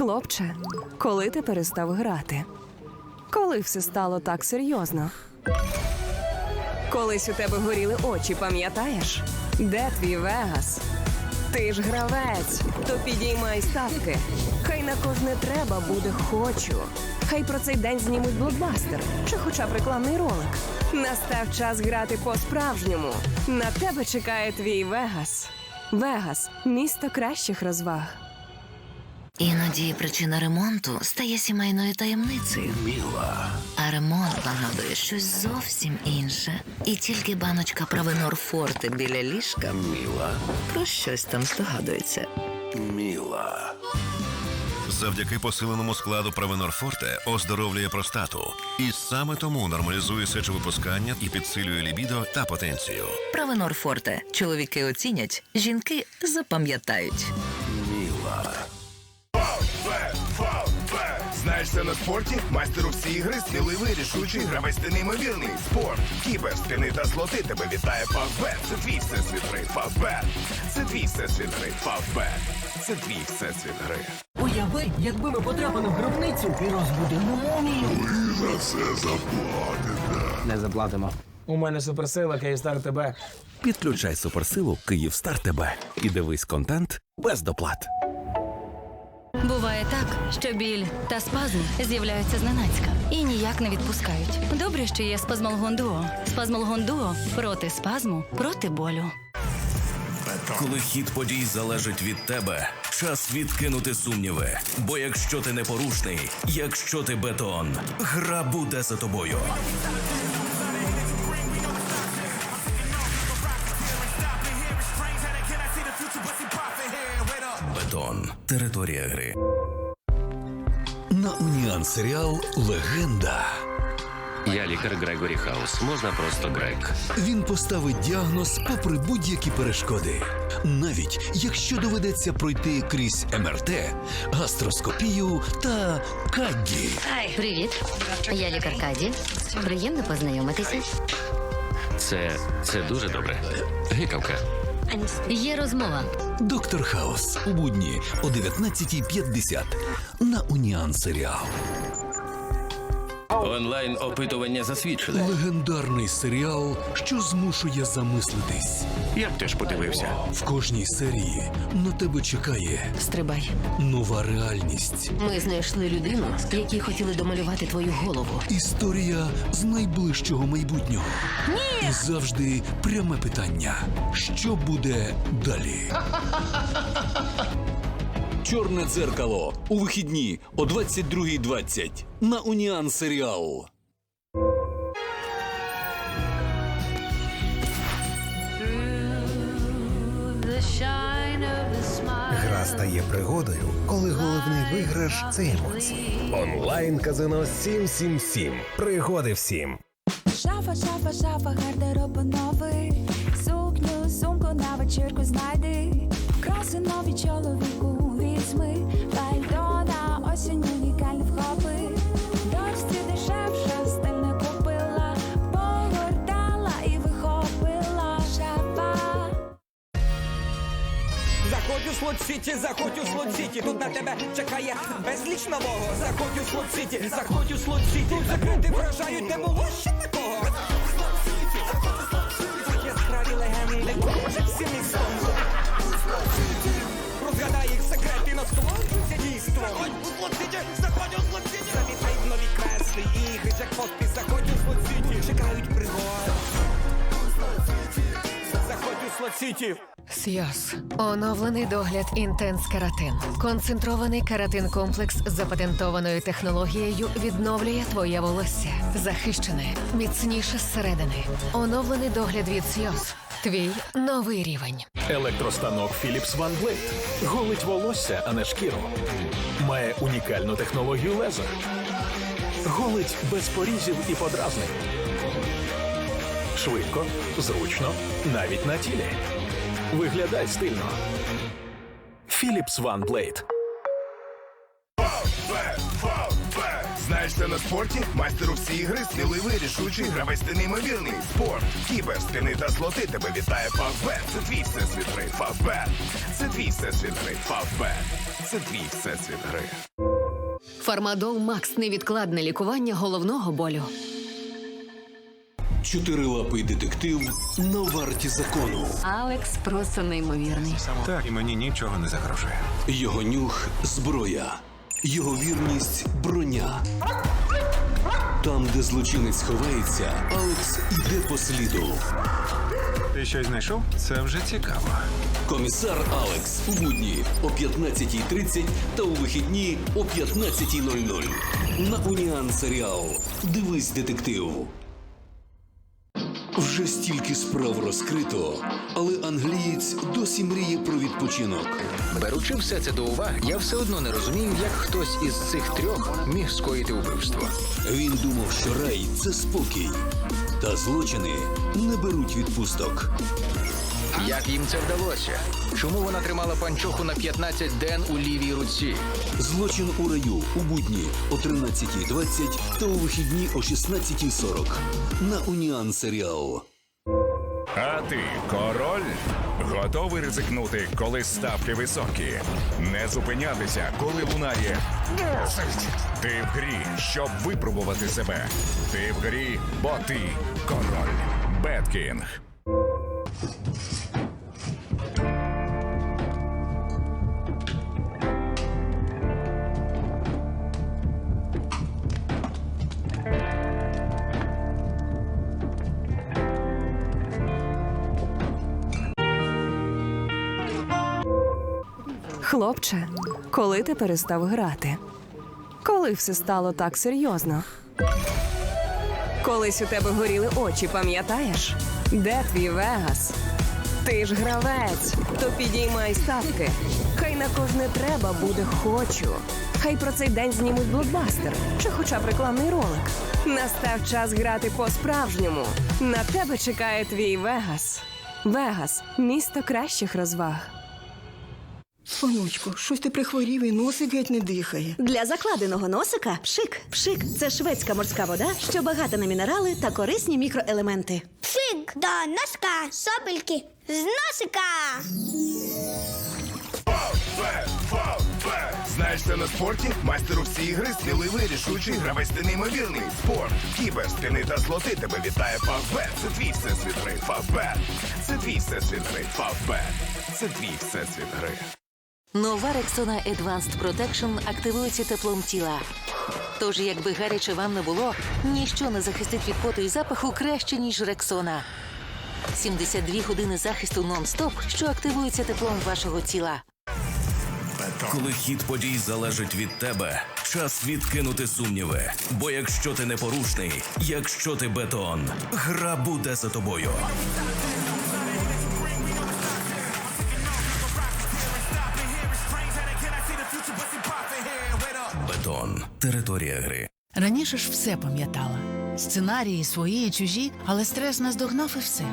Хлопче, коли ти перестав грати? Коли все стало так серйозно? Колись у тебе горіли очі, пам'ятаєш? Де твій Вегас? Ти ж гравець, то підіймай ставки. Хай на кожне треба буде хочу. Хай про цей день знімуть блокбастер чи хоча б рекламний ролик. Настав час грати по-справжньому. На тебе чекає твій Вегас. Вегас місто кращих розваг. Іноді причина ремонту стає сімейною таємницею. Міла. А ремонт нагадує щось зовсім інше. І тільки баночка Правенор Форте біля ліжка Міла. про щось там здогадується. Міла. Завдяки посиленому складу Провенор Форте оздоровлює простату. І саме тому нормалізує сечовипускання і підсилює лібідо та потенцію. Правенор Форте. Чоловіки оцінять, жінки запам'ятають. Знаєшся на спорті? Майстер у всі ігри, сміливий, рішучий, гравець ти неймовірний. Спорт, кібер, стіни та слоти тебе вітає Фавбет. Це твій всесвіт гри. Фавбет. Це твій всесвіт гри. Фавбет. Це твій всесвіт гри. Уяви, якби ми потрапили в гробницю і розбудили мумію. Не заплатимо. У мене суперсила Київстар ТБ. Підключай суперсилу Київстар ТБ і дивись контент без доплат. Буває так, що біль та спазм з'являються зненацька і ніяк не відпускають. Добре, що є спазмолгон дуо. Спазмолгон дуо проти спазму, проти болю. Коли хід подій залежить від тебе, час відкинути сумніви. Бо якщо ти непорушний, якщо ти бетон, гра буде за тобою. Територія гри. На Уніан серіал Легенда. Я лікар Грегорі Хаус. Можна просто Грег. Він поставить діагноз попри будь-які перешкоди, навіть якщо доведеться пройти крізь МРТ, гастроскопію та кадді. Привіт, я лікар Каді. Приємно познайомитися. Це це дуже добре. Гикавка. Є розмова. Доктор Хаус у будні о 19.50 на Уніан серіал. Онлайн опитування засвідчили. Легендарний серіал, що змушує замислитись. Я б теж подивився. В кожній серії на тебе чекає Стрибай. нова реальність. Ми знайшли людину, якій хотіли домалювати твою голову. Історія з найближчого майбутнього. Ні! І завжди пряме питання: що буде далі? Чорне дзеркало у вихідні о 22.20 на Уніан серіал. Гра стає пригодою, коли головний виграш це емоції. Онлайн казино 777. Пригоди всім. Шафа, шафа, шафа, гардероб новий Сукню, сумку на вечірку знайди Краси нові чоловіку візьми Пальто осінь унікальні вхопи Дочці дешевше стильне купила Погортала і вихопила шафа Заходь у слот сіті, заходь у слот сіті. Тут на тебе чекає безліч нового. Заходь у слот сіті, заходь у слот сіті. Закрити вражають, не було ще такого. Яскраві легені, як всім містом. Розгадай їх секрети, насолоджуйся дійством. Заходь у сіті, заходь у слот. Завітай в нові квести, ігри, джекпот, і заходь у сіті. Чекають пригоди. Заходь у слот сіті. Оновлений догляд інтенс каратин. Концентрований каратин комплекс з запатентованою технологією відновлює твоє волосся. Захищене, міцніше зсередини. Оновлений догляд від Сйоз. Твій новий рівень. Електростанок Philips OneBlade. Голить волосся, а не шкіру. Має унікальну технологію лезер. Голить без порізів і подразнень. Швидко, зручно, навіть на тілі. Виглядай стильно. Philips OneBlade. Знаєшся на спорті? Майстер у всі ігри, сміливий, рішучий, гравець ти неймовірний. Спорт, кібер, стіни та слоти тебе вітає Фавбет. Це твій всесвіт гри. Фавбет. Це твій всесвіт гри. Фавбет. Це твій всесвіт гри. Фармадол Макс невідкладне лікування головного болю. Чотирилапий детектив на варті закону. Алекс просто неймовірний. Так, і мені нічого не загрожує. Його нюх зброя, його вірність броня. Там, де злочинець ховається, Алекс іде по сліду. Ти щось знайшов? Це вже цікаво. Комісар Алекс у будні о 15.30 та у вихідні о 15.00. На Уніан серіал. Дивись детектив. Вже стільки справ розкрито, але англієць досі мріє про відпочинок. Беручи все це до уваги, я все одно не розумію, як хтось із цих трьох міг скоїти вбивство. Він думав, що рай це спокій, та злочини не беруть відпусток. Як їм це вдалося? Чому вона тримала панчоху на 15 ден у лівій руці? Злочин у раю у будні о 13.20 та у вихідні о 16.40. На Уніан серіал. А ти король? Готовий ризикнути, коли ставки високі? Не зупинятися, коли лунає. «Досить!» Ти в грі, щоб випробувати себе. Ти в грі, бо ти король. Беткінг. Хлопче, коли ти перестав грати? Коли все стало так серйозно? Колись у тебе горіли очі, пам'ятаєш? Де твій Вегас? Ти ж гравець, то підіймай ставки. Хай на кожне треба буде хочу. Хай про цей день знімуть блокбастер чи хоча б рекламний ролик. Настав час грати по-справжньому. На тебе чекає твій Вегас. Вегас місто кращих розваг. Онучку, щось ти прихворів і носик геть не дихає. Для закладеного носика пшик. Пшик це шведська морська вода, що багата на мінерали та корисні мікроелементи. Пшик до носка, сопельки з носика. Знаєш це на спорті? Майстер у всі ігри, сміливий, рішучий, гравець ти неймовірний. Спорт, кібер, стіни та злоти тебе вітає Фавбет. Це твій всесвіт гри. Фавбет. Це твій всесвіт гри. Фавбет. Це твій всесвіт гри. Нова Rexona Advanced Protection активується теплом тіла. Тож, якби гаряче вам не було, ніщо не захистить від поту і запаху краще, ніж Rexona. 72 години захисту нон-стоп, що активується теплом вашого тіла. Коли хід подій залежить від тебе, час відкинути сумніви. Бо якщо ти непорушний, якщо ти бетон, гра буде за тобою. Бетон. Територія гри. Раніше ж все пам'ятала. Сценарії свої і чужі, але стрес наздогнав і все.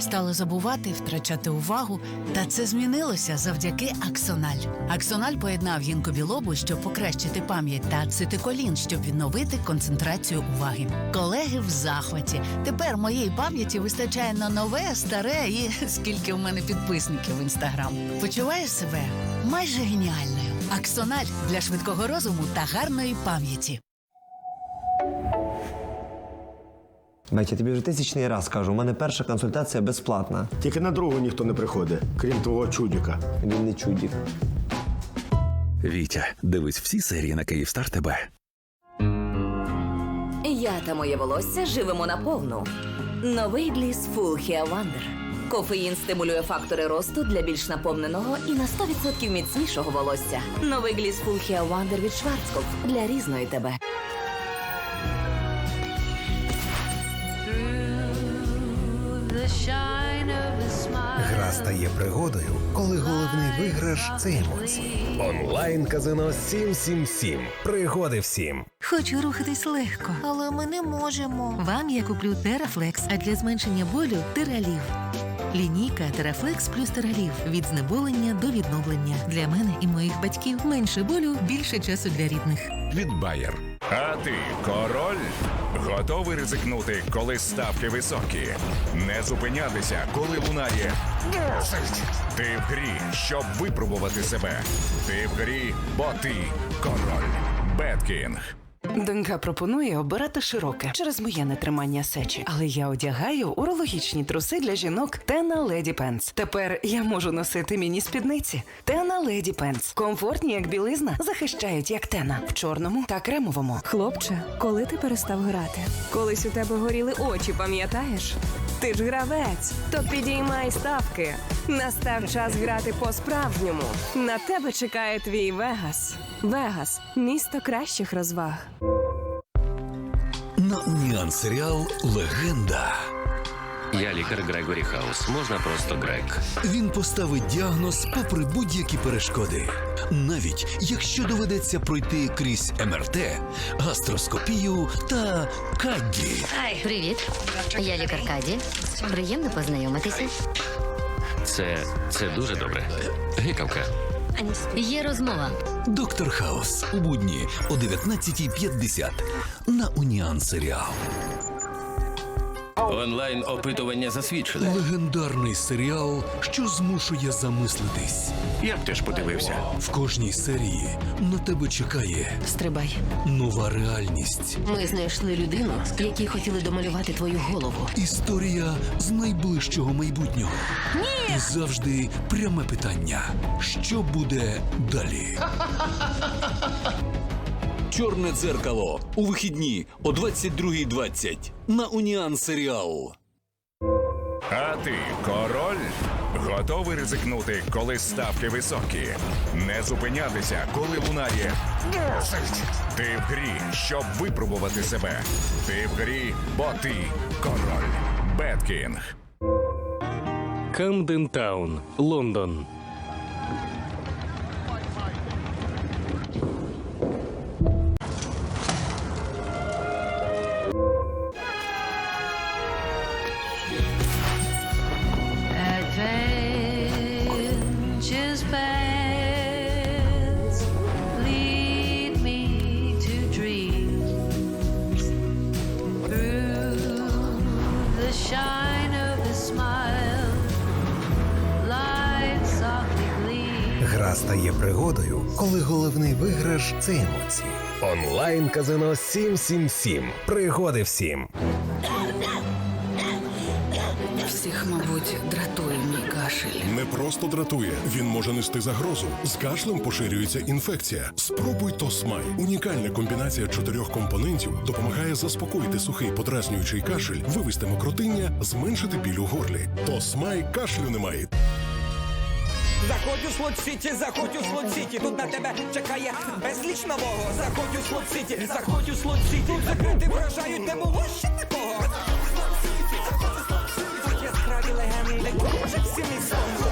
Стали забувати, втрачати увагу, та це змінилося завдяки Аксональ. Аксональ поєднав гінкобілобу, щоб покращити пам'ять, та цитиколін, щоб відновити концентрацію уваги. Колеги в захваті. Тепер моєї пам'яті вистачає на нове, старе і скільки в мене підписників в інстаграм. Почуваєш себе майже геніальною. Аксональ для швидкого розуму та гарної пам'яті. Бать, я тобі вже тисячний раз кажу, у мене перша консультація безплатна. Тільки на другу ніхто не приходить, крім твого чудіка. Він не чудік. Вітя, дивись всі серії на Київстар ТБ. Я та моє волосся живемо наповну. Новий гліс Full Hair Wonder. Кофеїн стимулює фактори росту для більш наповненого і на 100% міцнішого волосся. Новий гліс Full Wonder від Шварцкопф для різної тебе. Гра стає пригодою, коли головний виграш це емоції. Онлайн казино 777. Пригоди всім. Хочу рухатись легко, але ми не можемо. Вам я куплю Терафлекс, а для зменшення болю Тералів. Лінійка Терафлекс плюс Тералів від знеболення до відновлення. Для мене і моїх батьків менше болю, більше часу для рідних. Від Bayer. А ти король? Готовий ризикнути, коли ставки високі? Не зупинятися, коли лунає. Ти в грі, щоб випробувати себе. Ти в грі, бо ти король. Беткінг. Донька пропонує обирати широке через моє нетримання сечі, але я одягаю урологічні труси для жінок Тена Леді Пенс. Тепер я можу носити міні-спідниці. Тена Леді Пенс. Комфортні, як білизна, захищають як тена в чорному та кремовому. Хлопче, коли ти перестав грати? Колись у тебе горіли очі, пам'ятаєш? Ти ж гравець, то підіймай ставки. Настав час грати по-справжньому. На тебе чекає твій Вегас. Вегас місто кращих розваг. На Уніан серіал Легенда. Я лікар Грегорі Хаус. Можна просто Грег. Він поставить діагноз попри будь-які перешкоди, навіть якщо доведеться пройти крізь МРТ, гастроскопію та кадді. Привіт, я лікар Каді. Приємно познайомитися. Це це дуже добре. Гикавка. Є розмова. Доктор Хаус у будні о 19.50 на Уніан серіал. Онлайн опитування засвідчили. Легендарний серіал, що змушує замислитись. Я б теж подивився. В кожній серії на тебе чекає Стрибай. нова реальність. Ми знайшли людину, якій хотіли домалювати твою голову. Історія з найближчого майбутнього. Ні! І завжди пряме питання: що буде далі? Чорне дзеркало у вихідні о 22.20 на Уніан серіал. А ти король? Готовий ризикнути, коли ставки високі? Не зупинятися, коли лунає. «Досить!» Ти в грі, щоб випробувати себе. Ти в грі, бо ти король. Беткінг. Камден Таун, Лондон. Коли головний виграш це емоції. Онлайн казино 777. Пригоди всім. Всіх, мабуть, дратує мій кашель. Не просто дратує, він може нести загрозу. З кашлем поширюється інфекція. Спробуй Тосмай. Унікальна комбінація чотирьох компонентів допомагає заспокоїти сухий подразнюючий кашель, вивести мокротиння, зменшити біль у горлі. Тосмай кашлю немає. Заходь у слот сіті, заходь у слот сіті. Тут на тебе чекає безліч нового. Заходь у слот сіті, заходь у слот сіті. Тут закрити вражають, не було ще такого. Яскраві легенди, кожен сім'ї сон.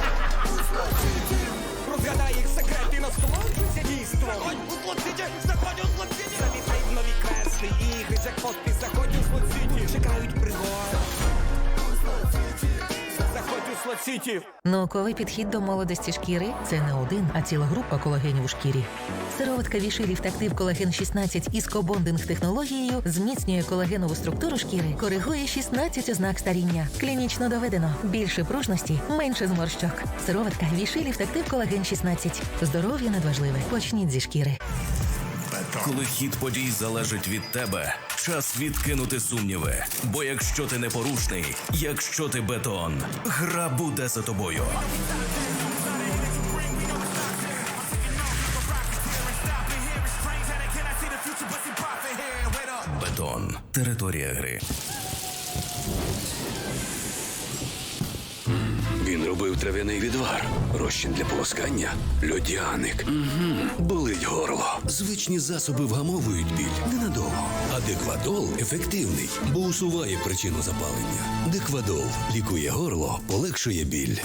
Розгадай їх секрети, насолоджуйся дійством. Заходь у слот сіті, заходь у слот сіті. Завітай в нові квести, ігри, джекпот, і заходь у слот сіті. Чекають пригоди. Сіті. Науковий підхід до молодості шкіри це не один, а ціла група колагенів у шкірі. Сироватка Вішилів Тактив Колаген 16 із кобондинг технологією зміцнює колагенову структуру шкіри, коригує 16 ознак старіння. Клінічно доведено. Більше пружності, менше зморщок. Сироватка Вішилів Тактив Колаген 16. Здоров'я надважливе. Почніть зі шкіри. Коли хід подій залежить від тебе, час відкинути сумніви. Бо якщо ти непорушний, якщо ти бетон, гра буде за тобою. Бетон. Територія гри. Він робив трав'яний відвар, розчин для полоскання, льодяник. Угу. Болить горло. Звичні засоби вгамовують біль ненадовго. А деквадол ефективний, бо усуває причину запалення. Деквадол лікує горло, полегшує біль.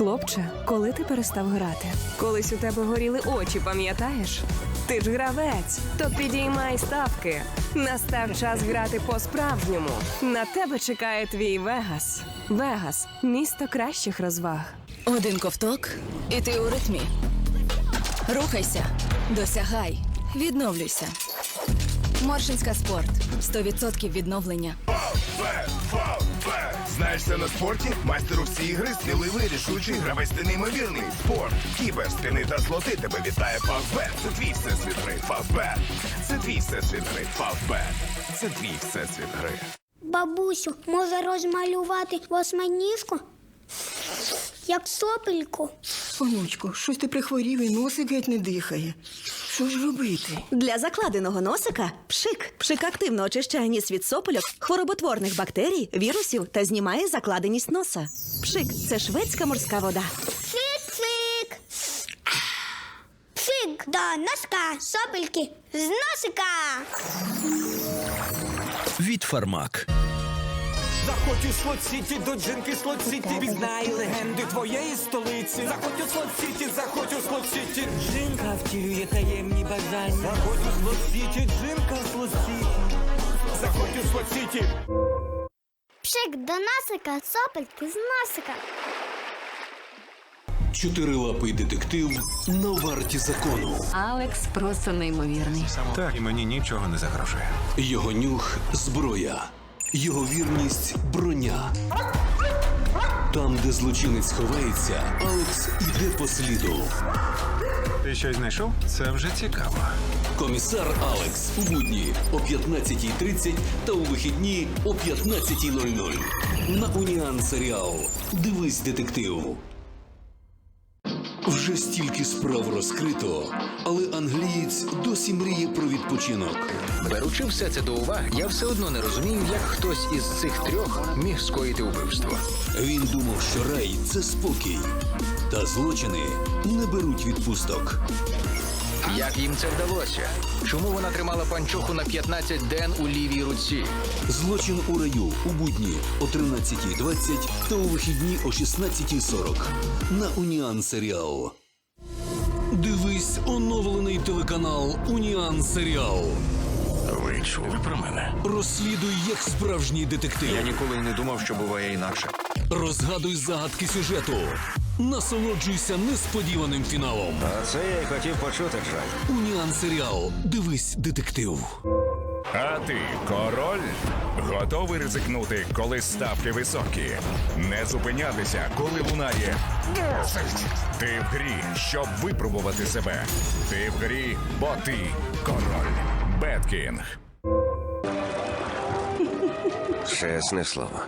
Хлопче, коли ти перестав грати? Колись у тебе горіли очі, пам'ятаєш? Ти ж гравець, то підіймай ставки. Настав час грати по-справжньому. На тебе чекає твій Вегас. Вегас місто кращих розваг. Один ковток, і ти у ритмі. Рухайся, досягай, відновлюйся. Моршинська спорт. 100% відновлення. Фавбет, Фавбет. Знаєш це на спорті? Майстер у всі ігри, сміливий, рішучий, гравець ти неймовірний. Спорт, кібер, спини та злоти. Тебе вітає Фавбет. Це твій всесвіт гри. Фавбет. Це твій всесвіт гри. Фавбет. Це твій всесвіт гри. Бабусю, може розмалювати восьминіжку? Як сопельку. Онучко, щось ти прихворів і носик геть не дихає. Що ж робити? Для закладеного носика пшик. Пшик активно очищає ніс від сопельок, хвороботворних бактерій, вірусів та знімає закладеність носа. Пшик це шведська морська вода. Пшик-пшик. Пшик до носка, сопельки з носика. Від Фармак. Заходь у Слот-Сіті до джинки Слот-Сіті Пізнай легенди твоєї столиці Заходь у Слот-Сіті, заходь у Слот-Сіті Джинка втілює таємні бажання Заходь у Слот-Сіті, джинка в Слот-Сіті Заходь у Слот-Сіті Пшик до носика, сопельки з носика. Чотирилапий детектив на варті закону. Алекс просто неймовірний. Так, і мені нічого не загрожує. Його нюх зброя, його вірність броня. Там, де злочинець ховається, Алекс іде по сліду. Ти щось знайшов? Це вже цікаво. Комісар Алекс у будні о 15.30 та у вихідні о 15.00. На Уніан серіал. Дивись детектив. Вже стільки справ розкрито, але англієць досі мріє про відпочинок. Беручи все це до уваги, я все одно не розумію, як хтось із цих трьох міг скоїти вбивство. Він думав, що рай це спокій, та злочини не беруть відпусток. Як їм це вдалося? Чому вона тримала панчоху на 15 ден у лівій руці? Злочин у раю у будні о 13.20 та у вихідні о 16.40 на Уніан серіал. Дивись оновлений телеканал Уніан серіал. Ви чули про мене? Розслідуй як справжній детектив. Я ніколи й не думав, що буває інакше. Розгадуй загадки сюжету. Насолоджуйся несподіваним фіналом. А це я й хотів почути, Джай. Уніан серіал. Дивись детектив. А ти король? Готовий ризикнути, коли ставки високі? Не зупинятися, коли лунає. Ти в грі, щоб випробувати себе. Ти в грі, бо ти король. Беткінг. Чесне слово.